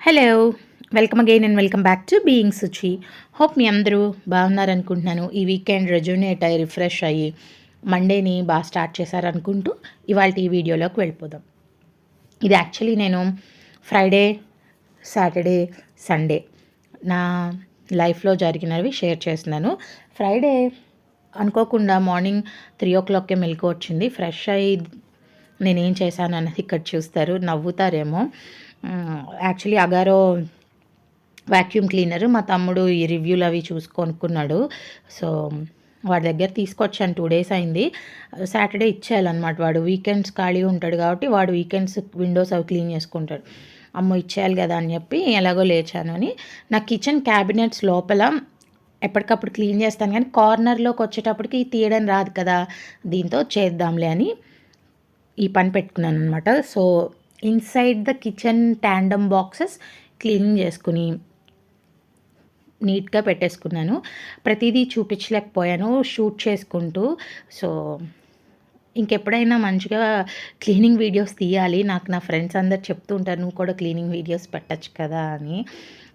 Hello welcome again and welcome back to being Suchi hope మీ అందరూ బాగున్నారనుకుంటున్నాను. ఈ weekend rejuvenate అయ్యి రిఫ్రెష్ అయ్యి మండేని బాగా స్టార్ట్ చేశారనుకుంటూ ఇవాళ ఈ వీడియోలోకి వెళ్ళిపోదాం. ఇది యాక్చువల్లీ నేను ఫ్రైడే సాటర్డే సండే నా లైఫ్లో జరిగినవి షేర్ చేస్తున్నాను. ఫ్రైడే అనుకోకుండా మార్నింగ్ త్రీ ఓ క్లాక్కే మెలకు వచ్చింది. ఫ్రెష్ అయ్యి నేనేం చేశాను అన్నది ఇక్కడ చూస్తారు. నవ్వుతారేమో. యాక్చువల్లీ అగారో వాక్యూమ్ క్లీనర్ మా తమ్ముడు ఈ రివ్యూలు అవి చూసి కొనుక్కున్నాడు సో వాడి దగ్గర తీసుకొచ్చాను. టూ డేస్ అయింది. సాటర్డే ఇచ్చేయాలన్నమాట వాడు. వీకెండ్స్ ఖాళీ ఉంటాడు కాబట్టి వాడు వీకెండ్స్ విండోస్ అవి క్లీన్ చేసుకుంటాడు. అమ్మో ఇచ్చేయాలి కదా అని చెప్పి ఎలాగో లేచాను అని. నా కిచెన్ క్యాబినెట్స్ లోపల ఎప్పటికప్పుడు క్లీన్ చేస్తాను కానీ కార్నర్లోకి వచ్చేటప్పటికి తీయడం రాదు కదా. దీంతో చేద్దాంలే అని ఈ పని పెట్టుకున్నాను అనమాట so inside the kitchen tandem boxes cleaning చేసుకుని నీట్గా పెట్టేసుకున్నాను. ప్రతిదీ చూపించలేకపోయాను షూట్ చేసుకుంటూ. సో ఇంకెప్పుడైనా మంచిగా క్లీనింగ్ వీడియోస్ తీయాలి. నాకు నా ఫ్రెండ్స్ అందరు చెప్తూ ఉంటారు నువ్వు కూడా క్లీనింగ్ వీడియోస్ పెట్టచ్చు కదా అని.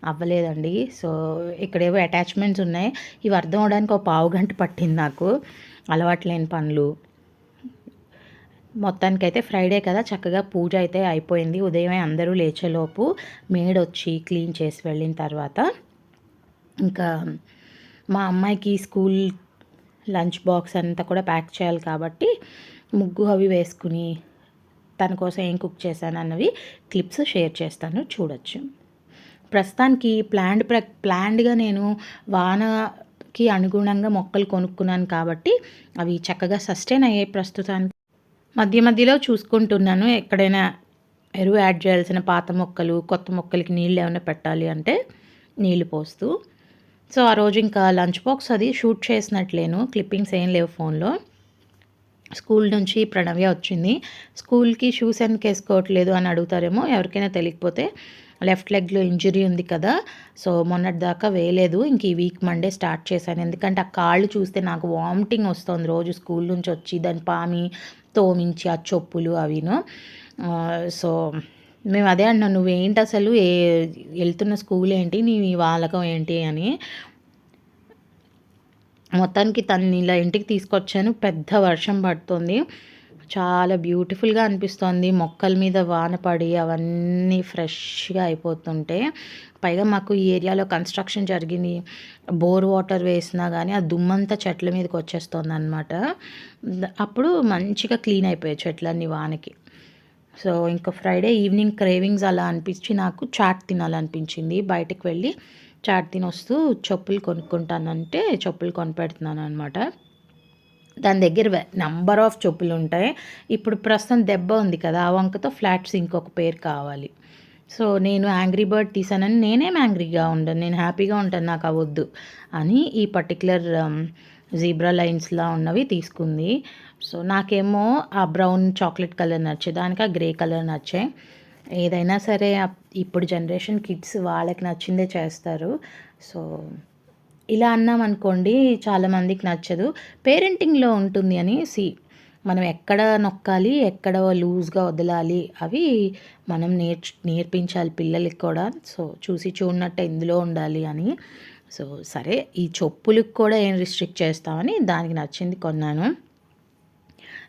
అవ్వలేదండి. సో ఇక్కడేవో అటాచ్మెంట్స్ ఉన్నాయి. ఇవి అర్థం అవడానికి ఒక పావు గంట పట్టింది నాకు. అలవాట్లేని పనులు. మొత్తానికైతే ఫ్రైడే కదా చక్కగా పూజ అయితే అయిపోయింది. ఉదయమే అందరూ లేచేలోపు మేడొచ్చి క్లీన్ చేసి వెళ్ళిన తర్వాత ఇంకా మా అమ్మాయికి స్కూల్ లంచ్ బాక్స్ అంతా కూడా ప్యాక్ చేయాలి కాబట్టి ముగ్గు అవి వేసుకుని తన కోసం ఏం కుక్ చేశాను అన్నవి క్లిప్స్ షేర్ చేస్తాను చూడొచ్చు. ప్రస్తుతానికి ప్లాండ్ ప్ర ప్లాండ్గా నేను వానకి అనుగుణంగా మొక్కలు కొనుక్కున్నాను కాబట్టి అవి చక్కగా సస్టైన్ అయ్యే ప్రస్తుతానికి. మధ్య మధ్యలో చూసుకుంటున్నాను. ఎక్కడైనా ఎరువు యాడ్ చేయాల్సిన పాత మొక్కలు కొత్త మొక్కలకి నీళ్ళు ఏమైనా పెట్టాలి అంటే నీళ్ళు పోస్తూ. సో ఆ రోజు ఇంకా లంచ్ బాక్స్ అది షూట్ చేసినట్లేను. క్లిప్పింగ్స్ ఏం లేవు ఫోన్లో. స్కూల్ నుంచి ప్రణవ్య వచ్చింది. స్కూల్కి షూస్ ఎందుకు వేసుకోవట్లేదు అని అడుగుతారేమో ఎవరికైనా తెలియకపోతే. లెఫ్ట్ లెగ్లో ఇంజురీ ఉంది కదా. సో మొన్నటి దాకా వేయలేదు. ఇంక ఈ వీక్ మండే స్టార్ట్ చేశాను. ఎందుకంటే ఆ కాళ్ళు చూస్తే నాకు వామిటింగ్ వస్తుంది. రోజు స్కూల్ నుంచి వచ్చి దాని పామి తోమించి ఆ చొప్పులు అవిను సో మేము అదే అన్నాను నువ్వేంటి అసలు ఏ వెళ్తున్న స్కూల్ ఏంటి నీ వాళ్ళకం ఏంటి అని. మొత్తానికి తను ఇలా ఇంటికి తీసుకొచ్చాను. పెద్ద వర్షం పడుతుంది. చాలా బ్యూటిఫుల్గా అనిపిస్తుంది. మొక్కల మీద వాన పడి అవన్నీ ఫ్రెష్గా అయిపోతుంటే పైగా మాకు ఈ ఏరియాలో కన్స్ట్రక్షన్ జరిగింది. బోర్ వాటర్ వేసినా కానీ ఆ దుమ్మంతా చెట్ల మీదకి వచ్చేస్తుంది అనమాట అప్పుడు మంచిగా క్లీన్ అయిపోయాయి చెట్లన్నీ వానకి. సో ఇంకా ఫ్రైడే ఈవినింగ్ క్రేవింగ్స్ అలా అనిపించి నాకు చాట్ తినాలనిపించింది. బయటకు వెళ్ళి చాట్ తినొస్తూ చెప్పులు కొనుక్కుంటానంటే చెప్పులు కొనిపెడుతున్నాను అనమాట దాని దగ్గర నెంబర్ ఆఫ్ చెప్పులు ఉంటాయి. ఇప్పుడు ప్రస్తుతం దెబ్బ ఉంది కదా ఆ వంకతో ఫ్లాట్స్ ఇంకొక పేరు కావాలి. సో నేను యాంగ్రీ బర్డ్ తీసానని నేనేం యాంగ్రీగా ఉండను నేను హ్యాపీగా ఉంటాను నాకు అవద్దు అని ఈ పర్టికులర్ జీబ్రా లైన్స్లా ఉన్నవి తీసుకుంది. సో నాకేమో ఆ బ్రౌన్ చాక్లెట్ కలర్ నచ్చే దానికి ఆ గ్రే కలర్ నచ్చాయి ఏదైనా సరే ఇప్పుడు జనరేషన్ కిడ్స్ వాళ్ళకి నచ్చిందే చేస్తారు. సో ఇలా అన్నాం అనుకోండి చాలామందికి నచ్చదు. పేరెంటింగ్లో ఉంటుంది అని సి మనం ఎక్కడ నొక్కాలి ఎక్కడ లూజ్గా వదలాలి అవి మనం నేర్చు నేర్పించాలి పిల్లలకి కూడా. సో చూసి చూడనట్టు ఇందులో ఉండాలి అని. సో సరే ఈ చెప్పులకు కూడా ఏం రిస్ట్రిక్ట్ చేస్తామని దానికి నచ్చింది కొన్నాను.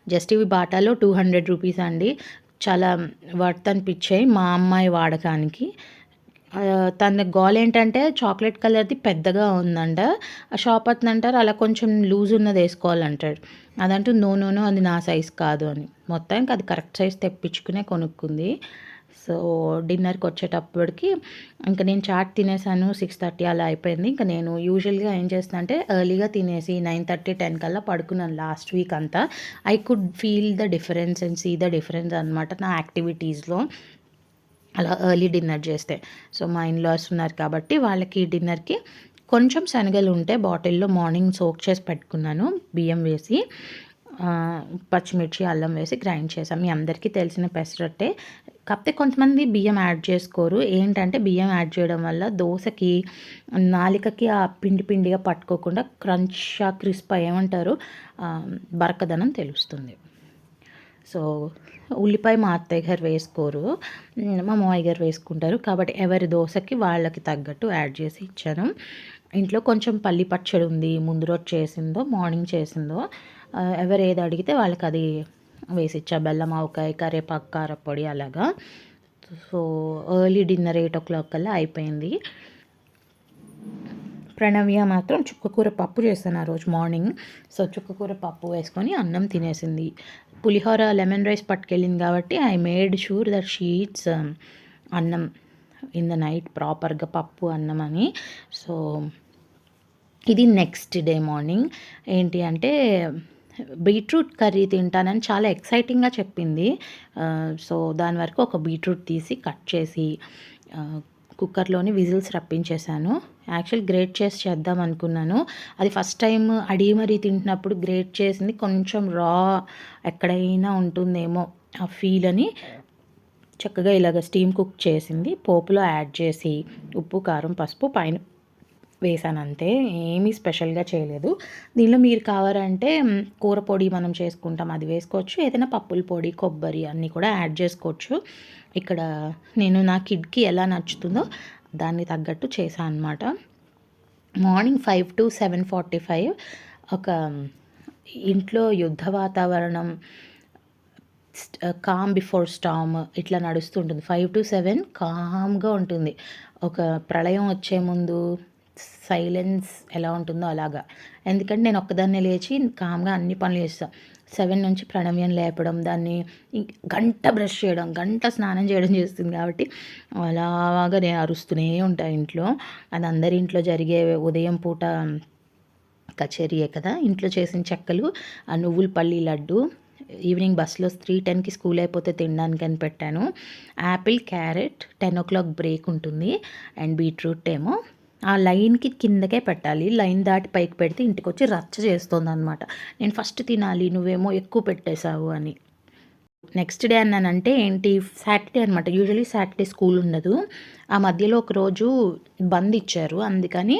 జస్ట్ ఇవి బాటాలో టూ హండ్రెడ్ రూపీస్ అండి. చాలా వర్త్ అనిపించాయి మా అమ్మాయి వాడకానికి. తన గోల్ ఏంటంటే చాక్లెట్ కలర్ది పెద్దగా ఉందంట. ఆ షాప్ అతను అంటారు అలా కొంచెం లూజ్ ఉన్నది వేసుకోవాలంటాడు. అదంటూ నో నో నో అది నా సైజ్ కాదు అని. మొత్తానికి అది కరెక్ట్ సైజ్ తెప్పించుకునే కొనుక్కుంది. సో డిన్నర్కి వచ్చేటప్పటికి ఇంకా నేను చాట్ తినేసాను సిక్స్ థర్టీ అలా అయిపోయింది. ఇంకా నేను యూజువల్గా ఏం చేస్తాను అంటే ఎర్లీగా తినేసి నైన్ థర్టీ టెన్ కల్లా పడుకున్నాను లాస్ట్ వీక్ అంతా. I could feel the difference and see the difference అనమాట నా యాక్టివిటీస్లో. అలా ఎర్లీ డిన్నర్ చేస్తే. సో మా ఇన్లాస్ ఉన్నారు కాబట్టి వాళ్ళకి డిన్నర్కి కొంచెం శనగలు ఉంటే బాటిల్లో మార్నింగ్ సోక్ చేసి పెట్టుకున్నాను. బియ్యం వేసి పచ్చిమిర్చి అల్లం వేసి గ్రైండ్ చేసాం మీ అందరికీ తెలిసిన పెసరట్టే కాకపోతే కొంతమంది బియ్యం యాడ్ చేసుకోరు. ఏంటంటే బియ్యం యాడ్ చేయడం వల్ల దోశకి నాలికకి ఆ పిండి పిండిగా పట్టుకోకుండా క్రంచ్ క్రిస్ప్ ఏమంటారు బరకదనం తెలుస్తుంది. సో ఉల్లిపాయ మా అత్తయ్య గారు వేసుకోరు. మా మామయ్య గారు వేసుకుంటారు. కాబట్టి ఎవరి దోశకి వాళ్ళకి తగ్గట్టు యాడ్ చేసి ఇచ్చాను. ఇంట్లో కొంచెం పల్లి పచ్చడి ఉంది ముందు రోజు చేసిందో మార్నింగ్ చేసిందో ఎవరు ఏది అడిగితే వాళ్ళకి అది వేసి ఇచ్చా. బెల్లం ఆవకాయ కరేపాకు కారపొడి అలాగా. So early dinner eight o'clock కల్లా అయిపోయింది. ప్రణవ్య మాత్రం చుక్కకూర పప్పు చేస్తాను ఆ రోజు మార్నింగ్. సో చుక్కకూర పప్పు వేసుకొని అన్నం తినేసింది. పులిహోర లెమన్ రైస్ పట్టుకెళ్ళింది కాబట్టి I made sure that she eats అన్నం ఇన్ ద నైట్ ప్రాపర్గా పప్పు అన్నం అని. సో ఇది నెక్స్ట్ డే మార్నింగ్ ఏంటి అంటే బీట్రూట్ కర్రీ తింటానని చాలా ఎక్సైటింగ్గా చెప్పింది. Uh, సో దాని వరకు ఒక బీట్రూట్ తీసి కట్ చేసి uh, కుక్కర్లోని విజిల్స్ రప్పించేశాను. యాక్చువల్ గ్రేట్ చేసి చేద్దాం అనుకున్నాను. అది ఫస్ట్ టైం అడిగి మరీ తింటున్నప్పుడు గ్రేట్ చేసింది కొంచెం రా ఎక్కడైనా ఉంటుందేమో ఆ ఫీల్ అని చక్కగా ఇలాగ స్టీమ్ కుక్ చేసింది. పోపులో యాడ్ చేసి ఉప్పు కారం పసుపు పైన వేసాను అంతే. ఏమీ స్పెషల్గా చేయలేదు. దీనిలో మీరు కావాలంటే కూర పొడి మనం చేసుకుంటాం. అది వేసుకోవచ్చు. ఏదైనా పప్పుల పొడి కొబ్బరి అన్నీ కూడా యాడ్ చేసుకోవచ్చు. ఇక్కడ నేను నా కిడ్కి ఎలా నచ్చుతుందో దాన్ని తగ్గట్టు చేశాను అనమాట morning five to seven forty five ఒక ఇంట్లో యుద్ధ వాతావరణం కామ్ బిఫోర్ స్టామ్ ఇట్లా నడుస్తుంటుంది ఫైవ్ టు సెవెన్ కామ్గా ఉంటుంది. ఒక ప్రళయం వచ్చే ముందు సైలెన్స్ ఎలా ఉంటుందో అలాగా. ఎందుకంటే నేను ఒక్కదాన్నే లేచి కామ్గా అన్ని పనులు చేస్తాను సెవెన్ నుంచి ప్రణవ్యం లేపడం దాన్ని గంట బ్రష్ చేయడం గంట స్నానం చేయడం చేస్తుంది కాబట్టి అలాగా నేను అరుస్తూనే ఉంటాను ఇంట్లో. అది అందరి ఇంట్లో జరిగే ఉదయం పూట కచేరీయే కదా. ఇంట్లో చేసిన చెక్కలు ఆ నువ్వుల పల్లి లడ్డు ఈవినింగ్ బస్సులో త్రీ టెన్కి స్కూల్ అయిపోతే తినడానికి అని పెట్టాను. Apple carrot ten o'clock break ఉంటుంది. అండ్ బీట్రూట్ ఏమో ఆ లైన్కి కిందకే పెట్టాలి. లైన్ దాటి పైకి పెడితే ఇంటికి వచ్చి రచ్చ చేస్తుంది అనమాట నేను ఫస్ట్ తినాలి నువ్వేమో ఎక్కువ పెట్టేశావు అని. నెక్స్ట్ డే అన్నానంటే ఏంటి? సాటర్డే అనమాట యూజువలీ సాటర్డే స్కూల్ ఉండదు. ఆ మధ్యలో ఒకరోజు బంద్ ఇచ్చారు. అందుకని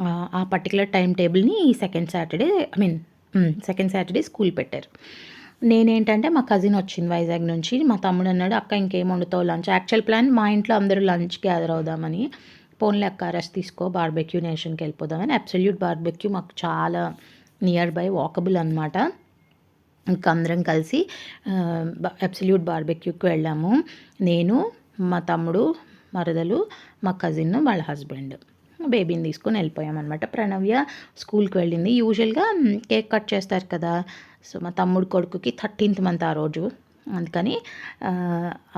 ఆ, particular time టేబుల్ని second Saturday I mean second Saturday school పెట్టారు. నేనేంటంటే మా కజిన్ వచ్చింది వైజాగ్ నుంచి. మా తమ్ముడు అన్నాడు అక్క ఇంకేం వండుతావు లంచ్? యాక్చువల్ ప్లాన్ మా ఇంట్లో అందరూ లంచ్ గ్యాదర్ అవుదామని. పోన్లే అక్క రెస్ట్ తీసుకో బార్బెక్యూ నేషన్కి వెళ్ళిపోదామని అబ్సల్యూట్ బార్బెక్యూ మాకు చాలా నియర్ బై వాకబుల్ అనమాట ఇంకా అందరం కలిసి అబ్సల్యూట్ బార్బెక్యూకి వెళ్ళాము. నేను మా తమ్ముడు మరదలు మా కజిన్ వాళ్ళ హస్బెండ్ బేబీని తీసుకొని వెళ్ళిపోయామన్నమాట ప్రణవ్య స్కూల్కి వెళ్ళింది. యూజువల్గా కేక్ కట్ చేస్తారు కదా. సో మా తమ్ముడు కొడుకుకి థర్టీన్త్ మంత్ ఆ రోజు. అందుకని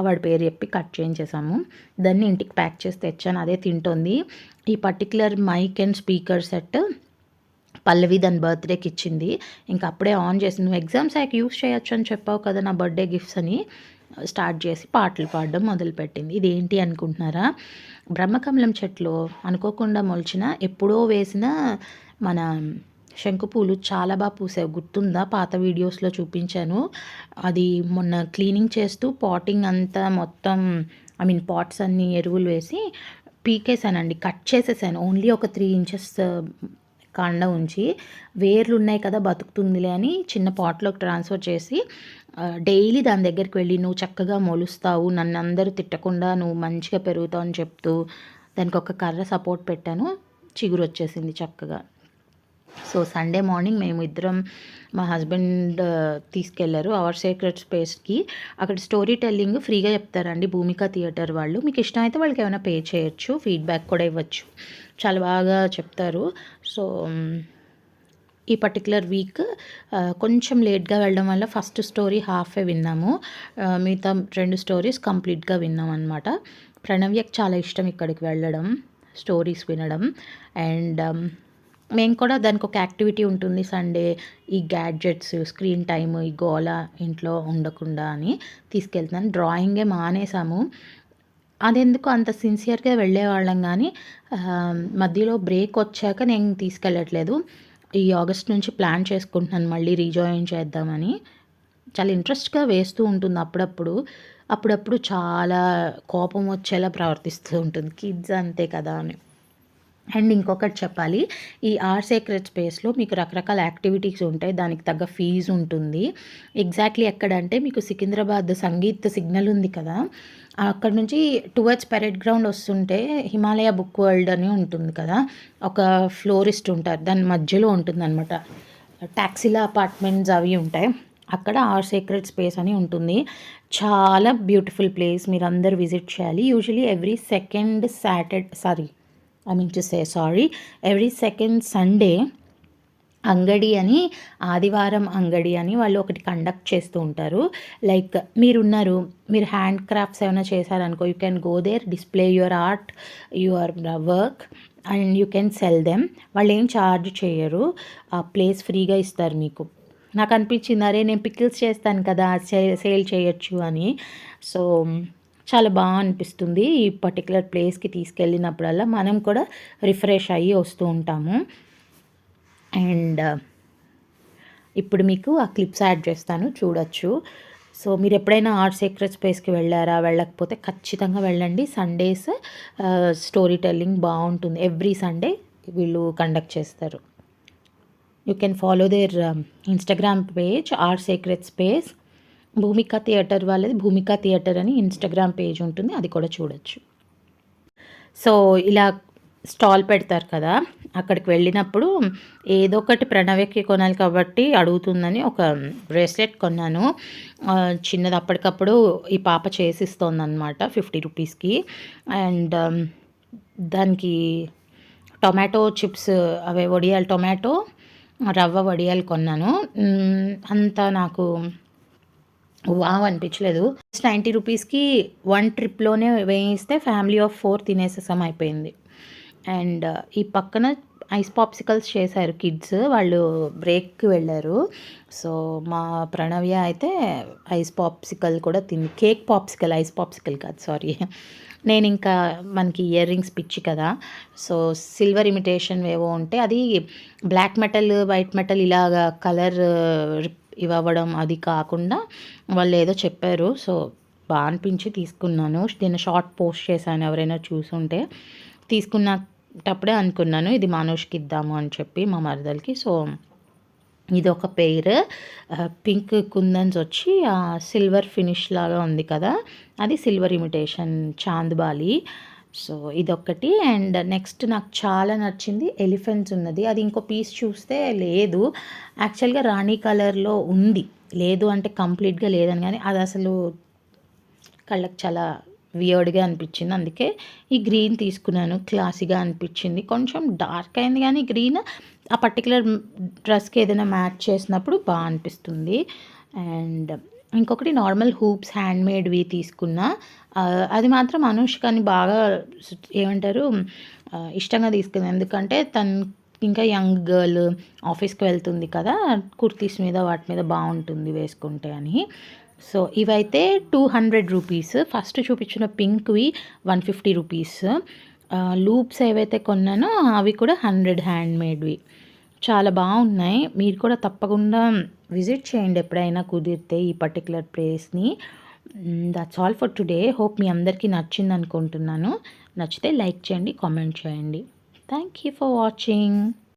వాడి పేరు చెప్పి కట్ చేయించేసాము. దాన్ని ఇంటికి ప్యాక్ చేసి తెచ్చాను. అదే తింటోంది. ఈ particular mic and speaker set Pallavi దాని బర్త్డేకి ఇచ్చింది. ఇంకా అప్పుడే ఆన్ చేసి నువ్వు ఎగ్జామ్స్ అయ్యాక యూస్ చేయొచ్చు అని చెప్పావు కదా నా బర్త్డే గిఫ్ట్స్ అని స్టార్ట్ చేసి పాటలు పాడడం మొదలుపెట్టింది. ఇదేంటి అనుకుంటున్నారా? బ్రహ్మకమలం చెట్లు అనుకోకుండా మొలిచిన ఎప్పుడో వేసిన మన శంకుపూలు చాలా బాగా పూసాయి. గుర్తుందా? పాత వీడియోస్లో చూపించాను. అది మొన్న క్లీనింగ్ చేస్తూ పాటింగ్ అంతా మొత్తం ఐ మీన్ పాట్స్ అన్ని ఎరువులు వేసి పీకేసానండి కట్ చేసేసాను. ఓన్లీ ఒక త్రీ ఇంచెస్ కాండ ఉంచి వేర్లు ఉన్నాయి కదా బతుకుతుందిలే అని చిన్న పాట్లోకి ట్రాన్స్ఫర్ చేసి డైలీ దాని దగ్గరికి వెళ్ళి నువ్వు చక్కగా మొలుస్తావు నన్ను అందరూ తిట్టకుండా నువ్వు మంచిగా పెరుగుతావు అని చెప్తూ దానికి ఒక కర్ర సపోర్ట్ పెట్టాను. చిగురు వచ్చేసింది చక్కగా. సో సండే మార్నింగ్ మేము ఇద్దరం మా హస్బెండ్ uh, తీసుకెళ్ళారు అవర్ సీక్రెట్ స్పేస్కి అక్కడ స్టోరీ టెల్లింగ్ ఫ్రీగా చెప్తారండి భూమిక థియేటర్ వాళ్ళు. మీకు ఇష్టం అయితే వాళ్ళకి ఏమైనా పే చేయొచ్చు ఫీడ్బ్యాక్ కూడా ఇవ్వచ్చు. చాలా బాగా చెప్తారు. సో um, ఈ పర్టికులర్ వీక్ uh, కొంచెం లేట్గా వెళ్ళడం వల్ల ఫస్ట్ స్టోరీ హాఫే విన్నాము. Uh, మిగతా రెండు స్టోరీస్ కంప్లీట్గా విన్నాం అనమాట ప్రణవ్యకి చాలా ఇష్టం ఇక్కడికి వెళ్ళడం స్టోరీస్ వినడం. అండ్ మేము కూడా దానికి ఒక యాక్టివిటీ ఉంటుంది సండే. ఈ గ్యాడ్జెట్స్ స్క్రీన్ టైమ్ ఈ గోల ఇంట్లో ఉండకుండా అని తీసుకెళ్తున్నాను. డ్రాయింగే మానేసాము అదెందుకు అంత సిన్సియర్గా వెళ్ళేవాళ్ళం కానీ మధ్యలో బ్రేక్ వచ్చాక నేను తీసుకెళ్ళట్లేదు. ఈ ఆగస్ట్ నుంచి ప్లాన్ చేసుకుంటున్నాను మళ్ళీ రీజాయిన్ చేద్దామని. చాలా ఇంట్రెస్ట్గా వేస్తూ ఉంటుంది అప్పుడప్పుడు. అప్పుడప్పుడు చాలా కోపం వచ్చేలా ప్రవర్తిస్తూ ఉంటుంది. కిడ్స్ అంతే కదా అని. అండ్ ఇంకొకటి చెప్పాలి ఈ ఆర్ సీక్రెట్ స్పేస్లో మీకు రకరకాల యాక్టివిటీస్ ఉంటాయి దానికి తగ్గ ఫీజు ఉంటుంది. ఎగ్జాక్ట్లీ ఎక్కడంటే మీకు సికింద్రాబాద్ సంగీత్ సిగ్నల్ ఉంది కదా అక్కడ నుంచి టువర్డ్స్ పెరెడ్ గ్రౌండ్ వస్తుంటే హిమాలయ బుక్ వరల్డ్ అని ఉంటుంది కదా ఒక ఫ్లోరిస్ట్ ఉంటారు దాని మధ్యలో ఉంటుంది అనమాట ట్యాక్సీల అపార్ట్మెంట్స్ అవి ఉంటాయి అక్కడ ఆర్ సీక్రెట్ స్పేస్ అని ఉంటుంది. చాలా బ్యూటిఫుల్ ప్లేస్ మీరు అందరు విజిట్ చేయాలి. Usually every second Saturday sorry I mean to say sorry every second Sunday అంగడి అని ఆదివారం అంగడి అని వాళ్ళు ఒకటి కండక్ట్ చేస్తూ ఉంటారు. లైక్ మీరున్నారు మీరు హ్యాండ్ క్రాఫ్ట్స్ ఏమైనా చేశారనుకో you can go there display your art your work and you can sell them వాళ్ళు ఏం ఛార్జ్ చేయరు. ఆ ప్లేస్ ఫ్రీగా ఇస్తారు మీకు. నాకు అనిపించింది అరే నేను పికిల్స్ చేస్తాను కదా సేల్ చేయొచ్చు అని. సో చాలా బాగా అనిపిస్తుంది ఈ పర్టికులర్ ప్లేస్కి తీసుకెళ్ళినప్పుడల్లా. మనం కూడా రిఫ్రెష్ అయ్యి వస్తూ ఉంటాము. అండ్ uh, ఇప్పుడు మీకు ఆ క్లిప్స్ యాడ్ చేస్తాను చూడొచ్చు. సో మీరు ఎప్పుడైనా ఆర్ట్ సీక్రెట్ స్పేస్కి వెళ్ళారా? వెళ్ళకపోతే ఖచ్చితంగా వెళ్ళండి. సండేస్ స్టోరీ టెల్లింగ్ బాగుంటుంది. ఎవ్రీ సండే వీళ్ళు కండక్ట్ చేస్తారు. You can follow their Instagram page art secret space Bhoomika theatre వాళ్ళది. భూమిక థియేటర్ అని ఇన్స్టాగ్రామ్ పేజ్ ఉంటుంది. అది కూడా చూడొచ్చు. సో ఇలా స్టాల్ పెడతారు కదా. అక్కడికి వెళ్ళినప్పుడు ఏదో ఒకటి ప్రణవ్యకి కొనాలి కాబట్టి అడుగుతుందని ఒక బ్రేస్లెట్ కొన్నాను. చిన్నది అప్పటికప్పుడు ఈ పాప చేసిస్తోందనమాట ఫిఫ్టీ రూపీస్కి. అండ్ um, దానికి టొమాటో చిప్స్ అవే వడియాలు టొమాటో రవ్వ వడియాలు కొన్నాను. అంతా నాకు వావ్ అనిపించలేదు. జస్ట్ నైంటీ రూపీస్కి వన్ ట్రిప్లోనే వేయిస్తే ఫ్యామిలీ ఆఫ్ ఫోర్ తినేసేసాం అయిపోయింది. అండ్ uh, ఈ పక్కన ఐస్ పాప్సికల్స్ చేశారు కిడ్స్ వాళ్ళు బ్రేక్కి వెళ్ళారు. సో మా ప్రణవ్య అయితే ఐస్ పాప్సికల్ కూడా తిని కేక్ పాప్సికల్ ఐస్ పాప్సికల్ కాదు సారీ నేను ఇంకా మనకి ఇయర్ రింగ్స్ పిచ్చి కదా. సో సిల్వర్ ఇమిటేషన్ ఏవో ఉంటే అది బ్లాక్ మెటల్ వైట్ మెటల్ ఇలాగా కలర్ ఇవ్వడం అది కాకుండా వాళ్ళు ఏదో చెప్పారు. సో బాగా అనిపించి తీసుకున్నాను. దీన్ని షార్ట్ పోస్ట్ చేశాను ఎవరైనా చూసుంటే. తీసుకున్నటప్పుడే అనుకున్నాను ఇది మనోష్కి ఇద్దాము అని చెప్పి మా మరదలకి. సో ఇది ఒక పెయిర్ పింక్ కుందన్స్ వచ్చి సిల్వర్ ఫినిష్ లాగా ఉంది కదా. అది సిల్వర్ ఇమిటేషన్ చాంద్బాలి సో ఇదొక్కటి. అండ్ నెక్స్ట్ నాకు చాలా నచ్చింది ఎలిఫెంట్స్ ఉన్నది. అది ఇంకో పీస్ చూస్తే లేదు. యాక్చువల్గా రాణి కలర్లో ఉంది. లేదు అంటే కంప్లీట్గా లేదని కానీ అది అసలు కళ్ళకి చాలా వియర్డ్గా అనిపించింది. అందుకే ఈ గ్రీన్ తీసుకున్నాను. క్లాసీగా అనిపించింది. కొంచెం డార్క్ అయింది కానీ గ్రీన్. ఆ పర్టికులర్ డ్రెస్కి ఏదైనా మ్యాచ్ చేసినప్పుడు బాగా అనిపిస్తుంది. అండ్ ఇంకొకటి నార్మల్ హూప్స్ హ్యాండ్మేడ్వి తీసుకున్నా. అది మాత్రం అనుష్కని బాగా ఏమంటారు ఇష్టంగా తీసుకుంది. ఎందుకంటే తను ఇంకా యంగ్ గర్ల్ ఆఫీస్కి వెళ్తుంది కదా కుర్తీస్ మీద వాటి మీద బాగుంటుంది వేసుకుంటే అని. సో ఇవైతే టూ హండ్రెడ్ రూపీస్. ఫస్ట్ చూపించిన పింక్వి వన్ ఫిఫ్టీ రూపీస్. లూప్స్ ఏవైతే కొన్నానో అవి కూడా హండ్రెడ్ హ్యాండ్ మేడ్వి చాలా బాగున్నాయి. మీరు కూడా తప్పకుండా విజిట్ చేయండి ఎప్పుడైనా కుదిరితే ఈ పర్టికులర్ ప్లేస్ని. That's all for today hope మీ అందరికీ నచ్చింది అనుకుంటున్నాను. నచ్చితే లైక్ చేయండి కామెంట్ చేయండి. Thank you for watching